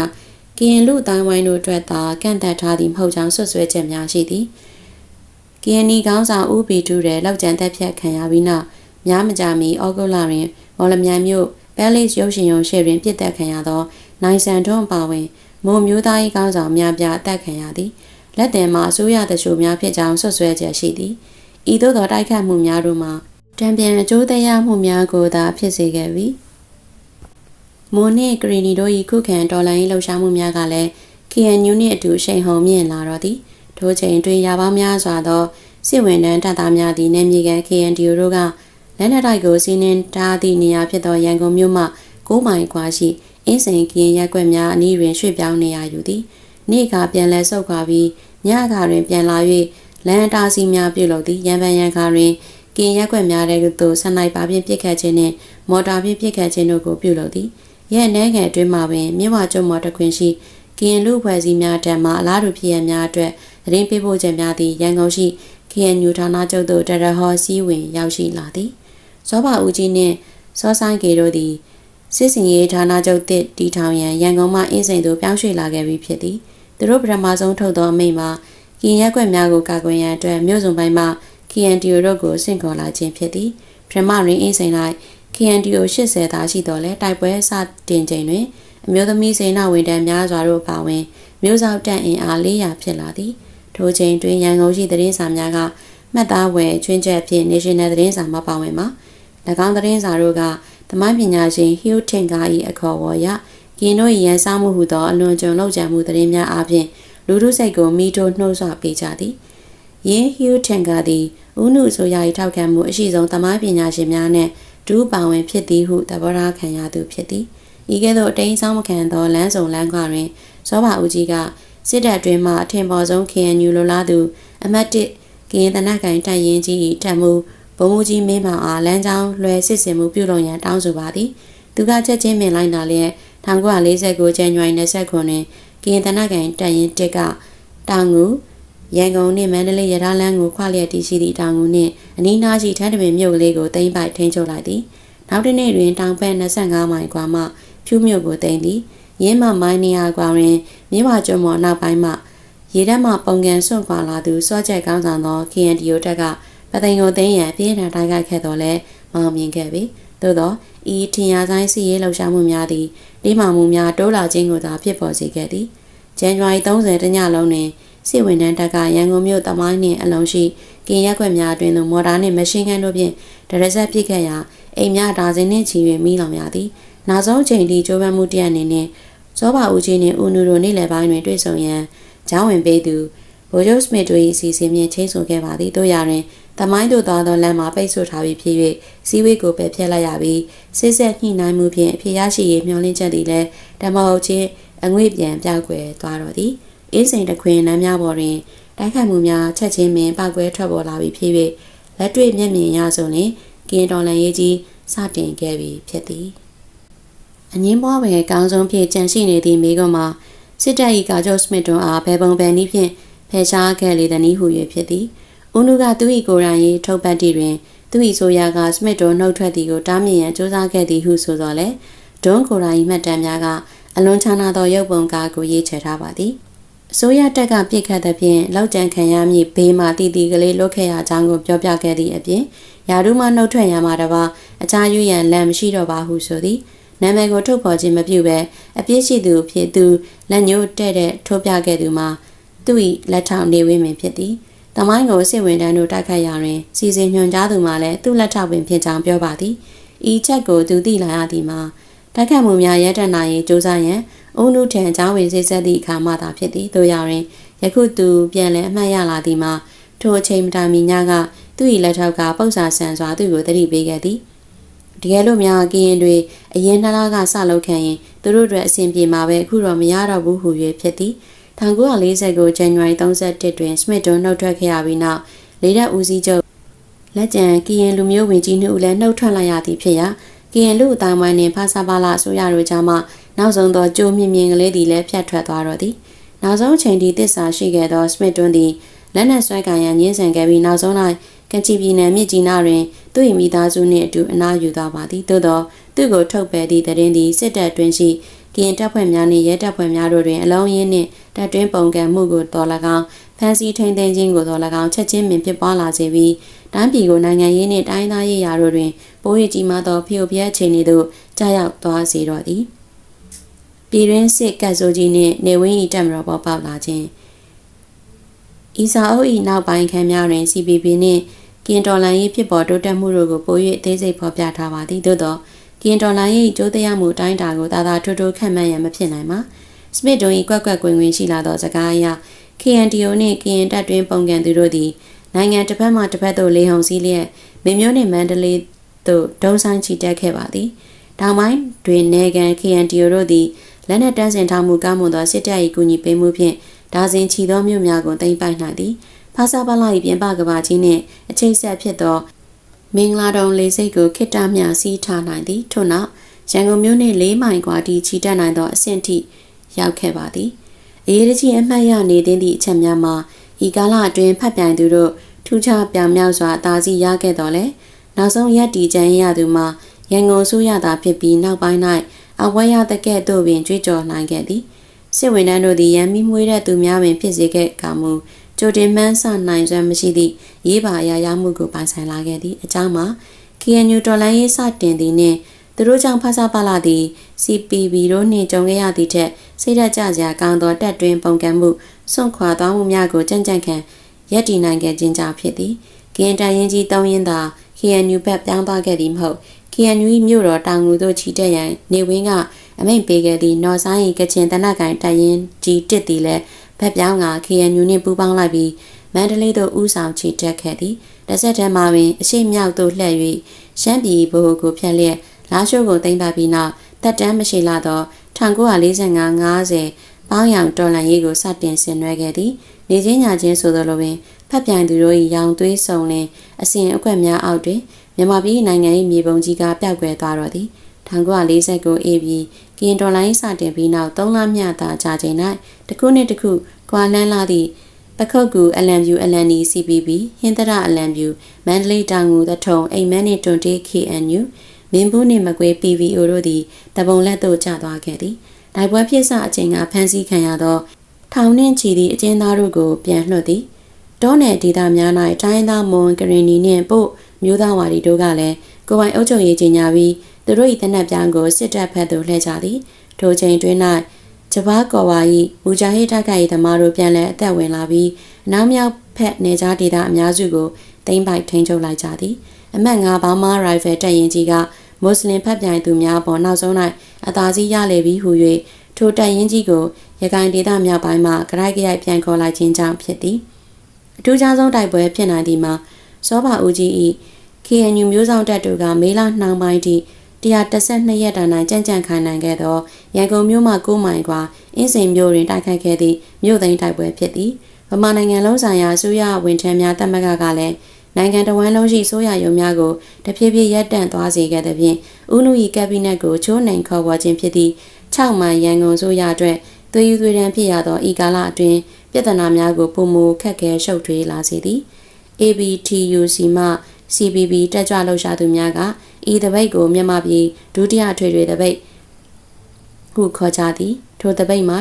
ကရင်လူအတိုင်းဝိုင်းတို့အတွက်သာကန့်သက်ထားသည်မဟုတ်ကြောင်းဆွဆွဲချက်များရှိသည်ကရင်နီကောင်းဆောင်ဦးပီတူရဲ့လောက်ကျန်သက်ဖြတ်ခံရပြီးနောက်များမကြမီဩဂုတ်လတွင်မော်လမြိုင်မြို့ဘဲလစ်ရုပ်ရှင်ရုံရှေ့တွင်ပြစ်တက်ခံရသောနိုင်ဆန်ထွန်းအပါဝင်မုံမျိုးသား၏ကောင်းဆောင်များပြအသက်ခံရသည်လက်တင်မှာအစိုးရတချို့များဖြစ်ကြောင်းဆွဆွဲချက်ရှိသည်ဤသို့သောတိုက်ခတ်မှုများတို့မှာတံပြန်အကျိုးတရားမှုများကိုသာဖြစ်စေခဲ့ပြီ။ မိုနှင့်ဂရီနီတို့၏ခုခံတော်လှန်ရေးလှုပ်ရှားမှုများကလည်း KNU နှင့်အတူရှိန်ဟုန်မြင့်လာတော့သည်။ထိုချိန်တွင်ရပေါင်းများစွာသောစစ်ဝင်တန်းတပ်သားများသည်နေမြေကန် KNDO တို့ကလက်နက်တိုက်ကိုစီးနှင်းထားသည့်နေရာဖြစ်သောရန်ကုန်မြို့မှ9မိုင်ခွာရှိအင်းစိန်ကရင်ရက်ွက်များအနီးတွင်ရွှေ့ပြောင်းနေရယူသည်နေ့ကပြန်လဲဆုတ်ခွာပြီးညကတွင်ပြန်လာ၍လန်တာစီများပြုလုပ်သည်ရန်ပန်ရန်ခါတွင်ကင်ရက်ွက်များတဲ့သို့ဆန်နိုင်ပါဖြင့်ပြစ်ခတ်ခြင်းနှင့်မော်တာဖြင့်ပြစ်ခတ်ခြင်းတို့ကိုပြုလုပ်သည် ရဲ့အနေငယ်အတွင်းမှာပင်မြဝကျုံမော်တခွင်ရှိကင်လူဖွဲ့စည်းများထံမှအလားတူဖြစ်ရများအတွက်သတင်းပေးပို့ချက်များသည်ရန်ကုန်ရှိ KNU ဌာနချုပ်သို့တရဟောစီးဝင်ရောက်ရှိလာသည်ဇောဘဦးကြီးနှင့်စောဆိုင်ကေတို့သည်စစ်စင်ရေးဌာနချုပ်တစ်တီထောင်ရန်ရန်ကုန်မှအင်းစိန်သို့ပြောင်းရွှေ့လာခဲ့ပြီးဖြစ်သည်သူတို့ပထမဆုံးထုတ်သောအမိန့်မှာကင်ရက်ွက်များကိုကာကွယ်ရန်အတွက်မြို့စုံပိုင်းမှ KNDO တို့ကိုဆင့်ခေါ်လာခြင်းဖြစ်သည်ပထမတွင်အင်းစိန်၌ KNDO 80သာရှိတော်လဲတိုက်ပွဲစတင်ချိန်တွင်အမျိုးသမီးစေနာဝန်ထမ်းများစွာတို့ပါဝင်မြို့ဆောက်တန့်အင်အား400ဖြစ်လာသည်ထိုချိန်တွင်ရန်ကုန်ရှိသတင်းစာများကမှတ်သားဝယ်ချွင်းချက်ဖြင့် National သတင်းစာမှာပါဝင်မှာ၎င်းသတင်းစာတို့ကသမိုင်းပညာရှင် Hugh Tinker ၏အခေါ်အဝေါ်အရကင်းတို့၏ရန်စားမှုဟုသောအလွန်ကြုံလောက်ကြံမှုသတင်းများအပြင်လူထုစိတ်ကိုမိထိုးနှိုးဆွပေးကြသည်ယင်း Hugh Tinker သည်ဥနုဆိုရ၏ထောက်ခံမှုအရှိဆုံးသမိုင်းပညာရှင်များနှင့် ဒူးပါဝင်ဖြစ်သည်ဟုသဘောထားခံရသူဖြစ်သည်ဤကဲ့သို့အတိမ်ဆောင်မခံသောလမ်းစုံလမ်းခွတွင်ဇောဘဦးကြီးကစစ်တပ်တွင်မှအထင်ပေါ်ဆုံး KNU လိုလားသူ အမတ်1ကရင်တနက်ကန်တိုက်ရင်ကြီး၏ထက်မှုဘုံမူကြီးမင်းမောင်အားလမ်းကြောင်းလွှဲစစ်စင်မှုပြုလုပ်ရန်တောင်းဆိုပါသည်သူကချက်ချင်းမြင်လိုက်တာလျက်1949ဇန်နဝါရီ29တွင်ကရင်တနက်ကန်တိုက်ရင်1ကတောင်ငူ ရန်ကုန်နှင့်မန္တလေးရထားလမ်းကိုခွာလျက်တည်ရှိသည့်တောင်ငူနှင့်အနီးနားရှိထန်းတပင်မြို့ကလေးကိုသိမ်းပိုက်ထိန်းချုပ်လိုက်သည်နောက်တစ်နေ့တွင်တောင်ဘက်25မိုင်ကွာမှဖြူးမြို့ကိုသိမ်းသည်ရင်းမမိုင်းနေရာကွာတွင်မြင်းဝကျွန်းမော်နောက်ပိုင်းမှရေတပ်မှပုံကန်စွန့်ခွာလာသူစောချက်ကောင်းဆောင်သော KNDO တက်ကပသိမ်ကိုသိမ်းရန်ပြည်ထန်တိုက်ခိုက်ခဲ့တော်လဲမအောင်မြင်ခဲ့ပြီသို့သောဤထင်ရဆိုင်စီရေးလှုပ်ရှားမှုများသည်တိမာမှုများတိုးလာခြင်းကိုသာဖြစ်ပေါ်စေခဲ့သည်ဇန်နဝါရီ30တညလုံးတွင် စစ်ဝင်တန်းတပ်ကရန်ကုန်မြို့တမိုင်းနှင့်အလုံးရှိကင်ရက်ွက်များအတွင်းသို့မော်တာနှင့်မရှင်းကန်တို့ဖြင့်ဒရဇက်ပစ်ခဲ့ရာအိမ်များဒါဇင်နှင့်ချီ၍မိလောင်ရသည်နောက်ဆုံးချိန်ထိကြိုးပမ်းမှုတရအနေနဲ့ဇောဘာဦးကြီးနှင့်ဦးနူတို့နေ့လယ်ပိုင်းတွင်တွေ့ဆုံရန်ဂျောင်းဝင်ပေးသူဗိုလ်ချုပ်စမစ်တို့၏အစီအစဉ်ဖြင့်ချိန်ဆခဲ့ပါသည်တို့ရတွင်တမိုင်းတို့သွားသောလမ်းမှာပိတ်ဆို့ထားပြီးဖြစ်၍စီးဝေးကိုပယ်ဖျက်လိုက်ရပြီးစစ်ဆက်ညှိနှိုင်းမှုဖြင့်အဖြစ်ရရှိရေးမျှော်လင့်ချက်သည်လည်းဓမ္မဟုတ်ချင်းအငွေ့ပြန်ပြောက်ွယ်သွားတော့သည် အင်းစိန်တခွင်နမ်းများပေါ်တွင်တိုက်ခိုက်မှုများချက်ချင်းပင်ပောက်ကွဲထွက်ပေါ်လာပြီးဖြစ်၍လက်တွေ့မျက်မြင်ရဆိုလျှင်ကင်းတော်လန်ရေးကြီးစတင်ခဲ့ပြီဖြစ်သည်အငင်းပွားပဲအကောင်းဆုံးဖြင့်ကြန့်ရှိနေသည့်မိကွန်းမှာစစ်တပ်၏ကာဂျိုစမစ်တွန်အားဘယ်ပုံဘယ်နည်းဖြင့်ဖယ်ရှားခဲ့လေသည်နည်းဟု၍ဖြစ်သည်။ဦးနုကသူ၏ကိုယ်တိုင်ရေးထုတ်ပတ်တည်တွင်သူ၏ဆိုရာကစမစ်တွန်နှုတ်ထွက်သည်ကိုတားမြစ်ရန်စ조사ခဲ့သည်ဟုဆိုသော်လေဒွန်းကိုယ်တိုင်မှတ်တမ်းများကအလွန်ချမ်းသာသောရုပ်ပုံကားကိုရေးချထားပါသည်။ အစိုးရတက်ကပြစ်ခတ်သဖြင့်လောက်ကျန်ခံရမည့်ဘေးမှတည်တည်ကလေးလွတ်ခဲ့ရကြောင်းကိုပြောပြခဲ့သည့်အပြင်ယာရုမှနှုတ်ထွက်ရမှာတပါအခြားရွရန်လမ်းမရှိတော့ပါဟုဆိုသည်။နာမည်ကိုထုတ်ဖော်ခြင်းမပြုဘဲအပြစ်ရှိသူဖြစ်သူလက်ညှိုးတဲ့တဲ့ထိုးပြခဲ့သူမှာသူ၏လက်ထောက်နေဝင်းပင်ဖြစ်သည်။တမိုင်းကိုစစ်ဝင်တန်းတို့တိုက်ခိုက်ရာတွင်စီစဉ်ညွှန်ကြားသူမှလည်းသူ့လက်ထောက်ပင်ဖြစ်ကြောင်းပြောပါသည်။ဤချက်ကိုသူသိလာရသည်မှာတိုက်ခိုက်မှုများရပ်တန့်နိုင်ရေးစ조사ရန် အုံနုထံအကြောင်းဝင်စိတ်ဆက်သည့်အခါမှသာဖြစ်သည်။တို့ရရင်ယခုသူပြန်လည်အမှတ်ရလာသည်မှာထိုအချိန်မတိုင်မီညကသူ၏လက်ထောက်ကပု္ပ္ပာဆန်စွာသူ့ကိုတတိပေးခဲ့သည်။တကယ်လို့များကရင်တွေအရင်နှစ်လကစလုပ်ခံရင်သူတို့တွေအဆင်ပြေမှာပဲအခုတော့မရတော့ဘူးဟူ၍ဖြစ်သည်1940ကိုဇန်နဝါရီ31တွင်စမစ်တွန်းနှုတ်ထွက်ခဲ့ရပြီးနောက်လေတပ်ဦးစီးချုပ်လက်ကျန်ကရင်လူမျိုးဝင်ကြီးနှစ်ဦးလည်းနှုတ်ထွက်လိုက်ရသည်ဖြစ်ရာကရင်လူအတိုင်းဝိုင်းနှင့်ဖာစာပါလာအစိုးရတို့ကြားမှ နောက်ဆုံးသောကြိုးမြင့်မြင့်ကလေးသည်လည်းဖြတ်ထွက်သွားတော့သည်နောက်ဆုံးချိန်ထိတစ္ဆာရှိခဲ့သောစမစ်တွန်းသည်လက်နက်ဆွဲကန်ရန်ညှင်းဆန်ခဲ့ပြီးနောက်ဆုံး၌ကချီပြည်နယ်မြစ်ကြီးနားတွင်သူ့၏မိသားစုနှင့်အတူအနားယူသွားပါသည်သို့သောသူ့ကိုထုတ်ပယ်သည့်တရင်သည်စစ်တပ်တွင်ရှိကရင်တပ်ဖွဲ့များနှင့်ရဲတပ်ဖွဲ့များတို့တွင်အလုံးရင်းနှင့်တပ်တွင်းပုံကံမှုကိုတော်၎င်းဖမ်းဆီးထိန်းသိမ်းခြင်းကိုတော်၎င်းချက်ချင်းပင်ဖြစ်ပွားလာစေပြီးတိုင်းပြည်ကိုနိုင်ငံရေးနှင့်တိုင်းသားရေးရာတို့တွင်ပိုးရကြီးမားသောဖျို့ဖျက်အခြေအနေသို့ကြာရောက်သွားစေတော့သည် ပြည်တွင်းစစ်ကတ်ဆိုကြီးနှင့်နေဝင်း၏တပ်မတော်ပေါ်ပေါက်လာခြင်းဤစာအုပ်၏နောက်ပိုင်းခန်းများတွင် CPP နှင့်ကင်တော်လန်ရေးဖြစ်ပေါ်တိုးတက်မှုတို့ကိုပို၍အသေးစိတ်ဖော်ပြထားပါသည်သို့သောကင်တော်လန်ရေးကျိုးတရားမှုအတိုင်းအတာကိုသာသာထွတ်ထွတ်ခန့်မှန်းရန်မဖြစ်နိုင်ပါစမစ်တို့၏ကွက်ကွက်ကွင်ကွင်ရှိလာသောစကားအရ KNDO နှင့်ကရင်တပ်တွင်ပုံကန်သူတို့သည်နိုင်ငံတစ်ဖက်မှတစ်ဖက်သို့လေဟုန်စည်းလျက်မင်းမျိုးနှင့်မန္တလေးသို့ဒုံဆိုင်ချီတက်ခဲ့ပါသည်တောင်ပိုင်းတွင်နေကန် KNDO တို့သည် လက်နက်တန်းစင်ထားမှုကောင်းမွန်သောစစ်တပ်၏ကူညီပေးမှုဖြင့်ဒါဇင်ချီသောမြို့များကိုတင်ပိုက်နိုင်သည်ဖာစာပလာ၏ပြင်ပကဘာကြီးနှင့်အချိန်ဆက်ဖြစ်သောမင်္ဂလာတုံလေးစိတ်ကိုခိတ္တမြစီးထားနိုင်သည်ထို့နောက်ရန်ကုန်မြို့နှင့်၄မိုင်ကွာတီချီတက်နိုင်သောအဆင့်ထိရောက်ခဲ့ပါသည်အရေးကြီးအမှတ်ရနေသည့်အချက်များမှာဤကာလအတွင်းဖတ်ပြိုင်သူတို့ထူးခြားပြောင်မြောက်စွာအသာစီရခဲ့တော်လဲနောက်ဆုံးရက်တီချမ်းရသူမှာရန်ကုန်ဆိုးရတာဖြစ်ပြီးနောက်ပိုင်း၌ အဝဲရတဲ့ကဲ့သို့ပင်ကြွေးကြော်နိုင်ခဲ့သည်စစ်ဝင်တန်းတို့သည်ရန်မီမွေးတဲ့သူများပင်ဖြစ်စေခဲ့ကမူကြိုတင်မှန်းဆနိုင်စွမ်းမရှိသည့်ရေးပါအရာရမှုကိုပိုင်ဆိုင်လာခဲ့သည့်အကြောင်းမှာ KNU တော်လိုင်းရေးစတင်သည်နှင့်သူတို့ကြောင့်ဖဆပါလာသည့် CPB တို့နှင့်ကြုံခဲ့ရသည့်ထက်စိတ်ဓာတ်ကြစရာကောင်းသောတက်တွင်ပုံကံမှုစွန့်ခွာသွားမှုများကိုကြံ့ကြံ့ခံရပ်တည်နိုင်ခဲ့ခြင်းကြောင့်ဖြစ်သည်ကရင်တရင်ကြီးတောင်းရင်သာ KNU ဘက်ပြောင်းသွားခဲ့သည်မဟုတ် KNU ၏မြို့တော်တောင်ငူသို့ချီတက်ရန်နေဝင်းကအမိန့်ပေးခဲ့သည့်နော်ဆိုင်ကချင်တနက်ကန်တရင်ကြီးတစ်သည်လည်းဘက်ပြောင်းက KNU နှင့်ပူးပေါင်းလိုက်ပြီးမန္တလေးသို့ဦးဆောင်ချီတက်ခဲ့သည်တစ်ဆက်တည်းမှာပင်အရှိမြောက်သို့လှည့်၍ရှမ်းပြည်ဘိုးကိုဖျက်လျက်လာရှိုးကိုတင်ပါပြီးနောက်တက်တန်းမရှိလာသော1945-50ပေါင်းရောင်တော်လန်ရေးကိုစတင်ဆင်နွှဲခဲ့သည်နေချင်းညာချင်းဆိုသလိုပင်ဖက်ပြိုင်သူတို့၏ရောင်သွေးစုံလင်အစဉ်အကွက်များအောက်တွင် မြန်မာပြည်နိုင်ငံ၏မြေပုံကြီးကပျောက်ကွယ်သွားတော့သည်1949 AB ကရင်တော်လိုင်းစတင်ပြီးနောက်3လမြသာကြာချိန်၌တစ်ခုနှစ်တစ်ခုကွာလန်းလာသည့်ပခုတ်ကူ LMU LND CPB ဟင်္ဒရ LMU မန္တလေးတောင်ငူတထုံအိမ်မန်းနှင့်တွန်တေး KNU မင်းဘူးနှင့်မကွေး PVO တို့သည်တပုံလက်သို့ကျသွားခဲ့သည်တိုက်ပွဲဖြစ်စအချိန်ကဖမ်းဆီးခံရသောထောင်နှင့်ချီသည့်အကျဉ်းသားတို့ကိုပြန်လွှတ်သည်တောနယ်ဒေသများ၌တိုင်းသားမွန်ကရင်နီနှင့်ပို့ မျိုးသားဝါဒီတို့ကလည်းကိုပိုင်အုပ်ချုပ်ရေးကြီးညာပြီးသူတို့၏တနက်ပြောင်းကိုစစ်တပ်ဖက်သို့လှည့်ကြသည်ထိုချိန်တွင်၌ဂျပားကော်ဝါ၏မူဂျာဟစ်တက်က၏သမားတို့ပြန်လည်အသက်ဝင်လာပြီးအနောက်မြောက်ဖက်နေကြားဒေသအများစုကိုသိမ်းပိုက်ထိန်းချုပ်လိုက်ကြသည်အမတ်၅ဘာမာရိုင်ဖယ်တပ်ရင်ကြီးကမွတ်စလင်ဖက်ပြိုင်သူများပေါ်နောက်ဆုံး၌အသာစီးရလေပြီးဟူ၍ထိုတပ်ရင်ကြီးကိုရခိုင်ဒေသမြောက်ပိုင်းမှကြိုက်ကြိုက်ပြန်ခေါ်လိုက်ခြင်းကြောင့်ဖြစ်သည်အထူးခြားဆုံးတိုက်ပွဲဖြစ်နိုင်သည်မှာ စောဘာဦးကြီး၏ KNU မျိုးဆောင်တပ်တို့ကမေလနှောင်းပိုင်းထိ132ရက်တာ၌ကြံ့ကြံ့ခိုင်နိုင်ခဲ့သောရန်ကုန်မြို့မှ9မိုင်ကွာအင်းစိန်မြို့တွင်တိုက်ခိုက်ခဲ့သည့်မြို့သိမ်းတိုက်ပွဲဖြစ်သည်ဗမာနိုင်ငံလုံးဆိုင်ရာအစိုးရဝန်ထမ်းများတပ်မကကလည်းနိုင်ငံတော်ဝန်လုံးရှိဆိုရယုံများကိုတဖြည်းဖြည်းရပ်တန့်သွားစေခဲ့တဲ့ဖြင့်ဦးနု၏ကက်ဘိနက်ကိုချိုးနှိမ်ခေါ်ပေါ်ခြင်းဖြစ်သည့်6မိုင်ရန်ကုန်ဆိုရအတွက်သွေးယူသွေးတန်းဖြစ်ရသောဤကာလအတွင်းပြဿနာများကိုပုံမူခက်ခဲရှုပ်ထွေးလာစေသည် ABTUC မှ CBB တက်ကြွလှုပ်ရှားသူများကဤတပိတ်ကိုမြန်မာပြည်ဒုတိယထွေထွေတပိတ်ဟုခေါ်ကြသည်ထိုတပိတ်မှာ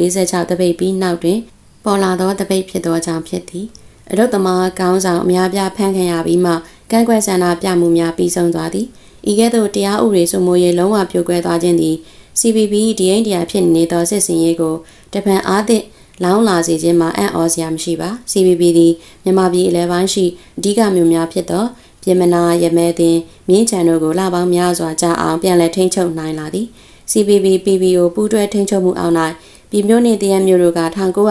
1946တပိတ်ပြီးနောက်တွင် ပေါ်လာသောတပိတ်ဖြစ်သောကြောင့်ဖြစ်သည်အရုတ်သမားကောင်းဆောင်အများပြားဖမ်းခံရပြီးမှကန့်ကွက်ဆန္ဒပြမှုများပြီးဆုံးသွားသည်ဤကဲ့သို့တရားဥပဒေစိုးမိုးရေးလုံးဝပြိုကွဲသွားခြင်းသည် CBB ဒီအိန္ဒိယဖြစ်နေသောစစ်စင်ရေးကိုတပံအားသည့် လောင်းလာစေခြင်းမှာအံ့ဩစရာမရှိပါ CBB သည်မြန်မာပြည်အလဲပိုင်းရှိအဓိကမြို့များဖြစ်သောပြင်မနာရမဲတင်မြင်းချံတို့ကိုလပေါင်းများစွာကြာအောင်ပြန်လည်ထိန်းချုပ်နိုင်လာသည် CBB PBO ပူးတွဲထိန်းချုပ်မှုအောက်၌ပြည်မျိုးနှင့်တရမြို့တို့က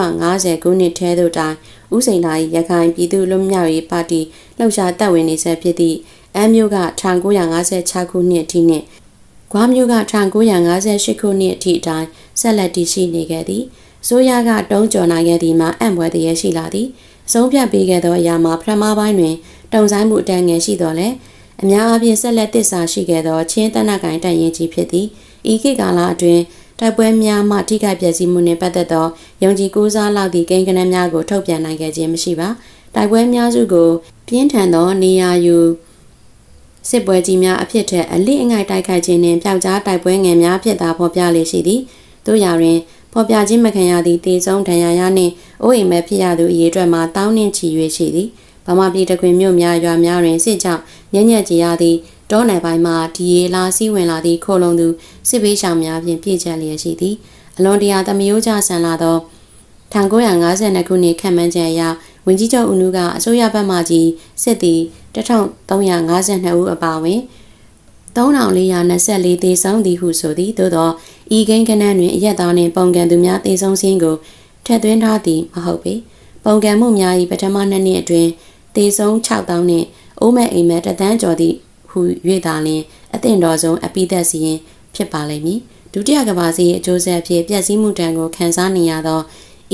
1950ခုနှစ်ထဲသို့တိုင်ဥစိန်သာ၏ရခိုင်ပြည်သူ့လွတ်မြောက်ရေးပါတီလှုပ်ရှားတပ်ဝင်နေဆဲဖြစ်သည့်အမ်းမြို့က1956ခုနှစ်အထိနှင့်ဂွားမြို့က1958ခုနှစ်အထိအတိုင်းဆက်လက်တည်ရှိနေခဲ့သည် ဆိုးရကတုံးကြော်နိုင်ခဲ့သည်မှာအံ့ဖွယ်တည်းရှိလာသည်အဆုံးဖြတ်ပေးခဲ့သောအရာမှာပထမပိုင်းတွင်တုံဆိုင်မှုအတန်းငယ်ရှိတော်လဲအများအားဖြင့်ဆက်လက်တစ္ဆာရှိခဲ့သောချင်းတနက်ကိုင်တပ်ရင်ကြီးဖြစ်သည်ဤခေတ်ကာလအတွင်းတိုက်ပွဲများမှထိခိုက်ပျက်စီးမှုနှင့်ပတ်သက်သောယုံကြည်ကိုးစားလောက်သည့်ကိန်းဂဏန်းများကိုထုတ်ပြန်နိုင်ခဲ့ခြင်းမရှိပါတိုက်ပွဲများစုကိုပြင်းထန်သောနေရာယူစစ်ပွဲကြီးများအဖြစ်ထက်အလိအငိုက်တိုက်ခိုက်ခြင်းနှင့်ပျောက်ကြားတိုက်ပွဲငယ်များဖြစ်သာဖော်ပြလေရှိသည်တို့ရာတွင် ဖော်ပြခြင်းမခံရသည့်တေဆုံးဒဏ်ရာရနှင့်အိုးအိမ်မဲ့ဖြစ်ရသူအရေးအတွက်မှာတောင်းနှင့်ချီ၍ရှိသည်ဗမာပြည်တခွင်မြို့များရွာများတွင်စစ်ကြောင့်ညံ့ညက်ကြရသည့်တောနယ်ပိုင်းမှဒီရေလာစီးဝင်လာသည့်ခိုလုံသူစစ်ဘေးရှောင်များဖြင့်ပြည့်ကျက်လျက်ရှိသည်အလွန်တရာသမယိုးကြဆန်လာသော1952ခုနှစ်ခန့်မှန်းချက်အရဝင်ကြီးချုပ်ဦးနုကအစိုးရဘက်မှကြီးစစ်သည်1352ဦးအပါအဝင် 3424သေဆုံးသည်ဟုဆိုသည်သို့သောဤကိန်းကနန်းတွင်အရက်သားနှင့်ပုံကံသူများသေဆုံးခြင်းကိုထည့်သွင်းထားသည်မဟုတ်ပေပုံကံမှုများ၏ပထမနှစ်နှစ်အတွင်းသေဆုံး6000နှင့်အိုးမဲ့အိမ်မက်တသန်းကျော်သည့်ဟု၍သာလျှင်အသင့်တော်ဆုံးအပိသက်စီရင်ဖြစ်ပါလိမ့်မည်ဒုတိယကမ္ဘာစစ်အကျိုးဆက်အဖြစ်ပျက်စီးမှုတံကိုခံစားနေရသော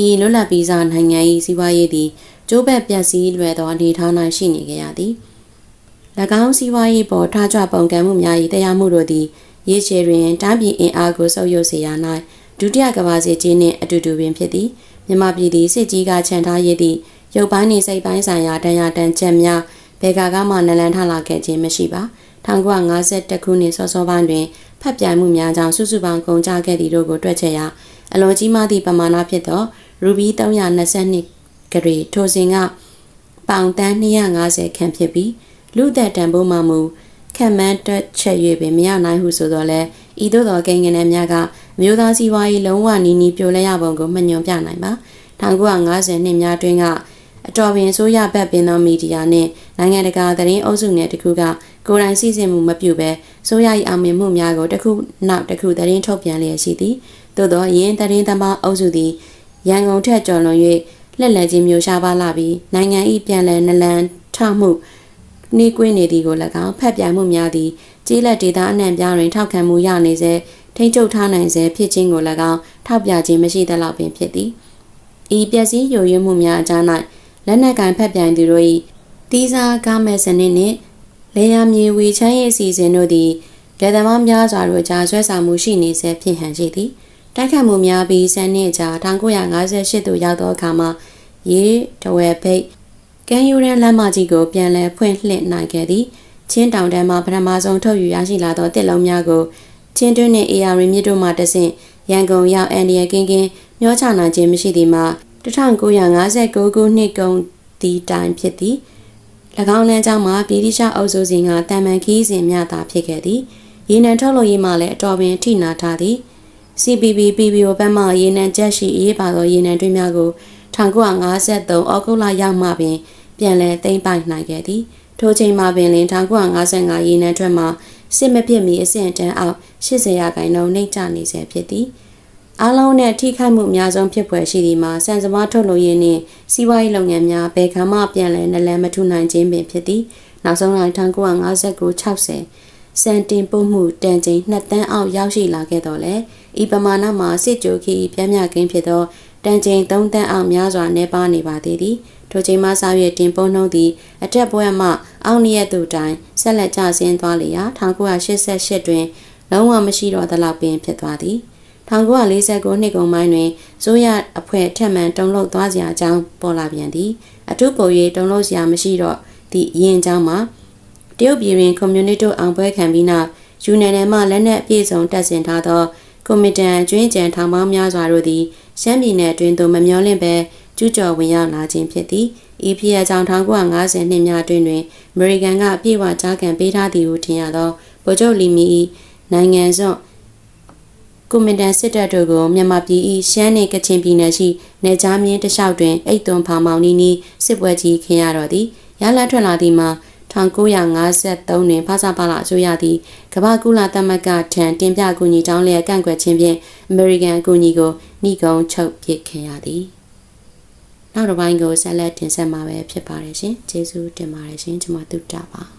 ဤလွတ်လပ်ပြီးစားနိုင်ငံ၏စီးပွားရေးသည်ကျိုးဘက်ပျက်စီးလွယ်သောအနေအထား၌ရှိနေကြရသည်၎ င်းစီးပွားရေးပေါ်ထားကြပုံကံမှုများ၏တရားမှုတို့သည်ရေရှည်တွင်တိုင်းပြည်အင်အားကိုဆုပ်ယုပ်စေရ၌ဒုတိယကမ္ဘာစစ်ကြီးနှင့်အတူတူပင်ဖြစ်သည်မြန်မာပြည်သည်စစ်ကြီးကခြံထားရသည့်ရုပ်ပိုင်းနှင့်စိတ်ပိုင်းဆိုင်ရာတန်ရာတန်ချက်များဘယ်ကကမှနလန်ထလာခဲ့ခြင်းမရှိပါ1952ခုနှစ်စောစောပိုင်းတွင်ဖတ်ပြိုင်မှုများကြောင့်စုစုပေါင်းကုန်ကြခဲ့သည့်တို့ကိုတွက်ချက်ရာအလွန်ကြီးမားသည့်ပမာဏဖြစ်သောရူဘီ322ဂရေထိုစဉ်ကပေါင်တန်း250ခန့်ဖြစ်ပြီး လူသက်တန်ဖိုးမှမူခံမှန်းတွက်ချက်၍ပင်မရနိုင်ဟုဆိုတော့လဲဤသို့သောကိန်းဂဏန်းများကမျိုးသားစည်းဝါးရေးလုံးဝနီးနီးပြိုလဲရပုံကိုမှညွန်ပြနိုင်ပါ1950နှစ်များတွင်ကအတော်ပင်ဆိုးရဘက်ပင်သောမီဒီယာနှင့်နိုင်ငံတကာသတင်းအုပ်စုငယ်တစ်ခုကကိုယ်တိုင်စီစဉ်မှုမပြုဘဲဆိုးရ၏အောင်မြင်မှုများကိုတစ်ခုနောက်တစ်ခုသတင်းထုတ်ပြန်လျက်ရှိသည်သို့သောရင်းသတင်းသမားအုပ်စုသည်ရန်ကုန်ထက်ကျော်လွန်၍လက်လက်ချင်းမျိုးရှားပါလာပြီးနိုင်ငံ၏ပြန်လည်နလန်ထမှု နှီးကွင်းနေသည်ကို၎င်းဖက်ပြိုင်မှုများသည်ကြီးလက်ဒေတာအနှံ့ပြားတွင်ထောက်ခံမှုရနေစေထိမ့်ချုပ်ထားနိုင်စေဖြစ်ခြင်းကို၎င်းထောက်ပြခြင်းမရှိသလောက်ပင်ဖြစ်သည်ဤပျက်စီးယိုယွင်းမှုများအကြား၌လက်နက်ကင်ဖက်ပြိုင်သူတို့၏တီးစားကားမဲ့စနစ်နှင့်လေယာမြေဝေချမ်းရေးအစီအစဉ်တို့သည်လက်သမားများစွာတို့ကြားဆွဲဆောင်မှုရှိနေစေဖြစ်ဟန်ရှိသည်တိုက်ခတ်မှုများပြီးဆန်းနှစ်ကြာ1958သို့ရောက်သောအခါမှာရေတဝဲဖိတ် ကမ်းယူရန်လမ်းမကြီးကိုပြန်လည်ဖွင့်လှစ်နိုင်ခဲ့သည်ချင်းတောင်တန်းမှာပထမဆုံးထုတ်ယူရရှိလာသောတစ်လုံးများကိုချင်းတွင်းနှင့် AR မြစ်တို့မှတဆင့်ရန်ကုန်ရောက်အန်ဒီယကင်းကင်းမျောချနိုင်ခြင်းမရှိသည်မှာ1959ခုနှစ်ကုန်ဒီတိုင်ဖြစ်သည်၎င်းလမ်းကြောင်းမှာပြည်တိရှအုပ်စုစဉ်ကတံမှန်ခီးစဉ်များသာဖြစ်ခဲ့သည်ရေနံထုတ်လုပ်ရေးမှလည်းအတော်ပင်ထိနာထားသည် CPB PBO ဘက်မှရေနံချက်ရှိအေးပါသောရေနံတွင်းများကို1953ဩဂုတ်လရောက်မှပင် ပြန်လည်သိမ်းပိုက်နိုင်ခဲ့သည်ထိုချိန်မှာပင်လင်1955ရေနံထွက်မှာစစ်မဖြစ်မီအဆင့်တန်းအောက်80ရာခိုင်နှုန်းနှိမ့်ကျနေဆဲဖြစ်သည်အားလုံးနဲ့ထိခိုက်မှုအများဆုံးဖြစ်ပွယ်ရှိသည်မှာစံစမားထုတ်လုပ်ရေးနှင့်စီးပွားရေးလုပ်ငန်းများဘယ်ကမှပြန်လည်နလန်မထူနိုင်ခြင်းပင်ဖြစ်သည်နောက်ဆုံးလိုက်1959 60စံတင်ပို့မှုတန်ချိန်2တန်းအောက်ရောက်ရှိလာခဲ့တော့လေဤပမာဏမှာစစ်ကြိုခီပြင်းပြကင်းဖြစ်သောတန်ချိန်3တန်းအောက်များစွာနေပါနေပါသေးသည် ထိုချိန်မှစ၍တင်ပို့နှုံးသည်အထက်ပွဲမှအောက်နည်းသူတိုင်ဆက်လက်ကျဆင်းသွားလျာ1988တွင်လုံးဝမရှိတော့သလောက်ပင်ဖြစ်သွားသည်1949နှစ်ကုန်ပိုင်းတွင်ဇိုးရအဖွဲ့ထက်မှန်တုံ့လောက်သွားစရာအကြောင်းပေါ်လာပြန်သည်အထူးပုံ၍တုံ့လောက်စရာမရှိတော့သည့်အရင်အကြောင်းမှာတရုတ်ပြည်တွင်ကွန်မြူနတီအောင်ပွဲခံပြီးနောက်ယူနယ်နယ်မှလက်နက်အပြည့်စုံတပ်ဆင်ထားသောကွန်မီတန်ကျွင်းကြံထောင်ပေါင်းများစွာတို့သည်ရှမ်းပြည်နယ်အတွင်းသို့မမျောလင့်ပဲ ကျူးကျော်ဝင်ရောက်လာခြင်းဖြစ်သည်ဤဖြစ်အကြောင်း1950နှစ်များအတွင်းတွင်အမေရိကန်ကအပြည့်အဝကြားခံပေးထားသည်ဟုထင်ရသောဗိုလ်ချုပ်လီမီ၏နိုင်ငံစွန့်ကွန်မန်ဒန်စစ်တပ်တို့ကိုမြန်မာပြည်၏ရှမ်းနှင့်ကချင်ပြည်နယ်ရှိနေကြားမြင်းတလျှောက်တွင်အိတ်သွန်ဖောင်မောင်နီနီစစ်ပွဲကြီးခင်းရတော့သည်ရလထွက်လာသည်မှာ1953တွင်ဖာစာပါလာအစိုးရသည်ကမ္ဘာကုလသမဂ္ဂထံတင်ပြကူညီတောင်းလျက်ကန့်ကွက်ခြင်းဖြင့်အမေရိကန်အကူအညီကိုနှိကုံချုပ်ပစ်ခင်ရသည် နောက်တစ်ပိုင်းကိုဆက်လက်တင်ဆက်မှာပဲဖြစ်ပါတယ်ရှင်ကျေးဇူးတင်ပါတယ်ရှင်ကျွန်မတုတ္တပါ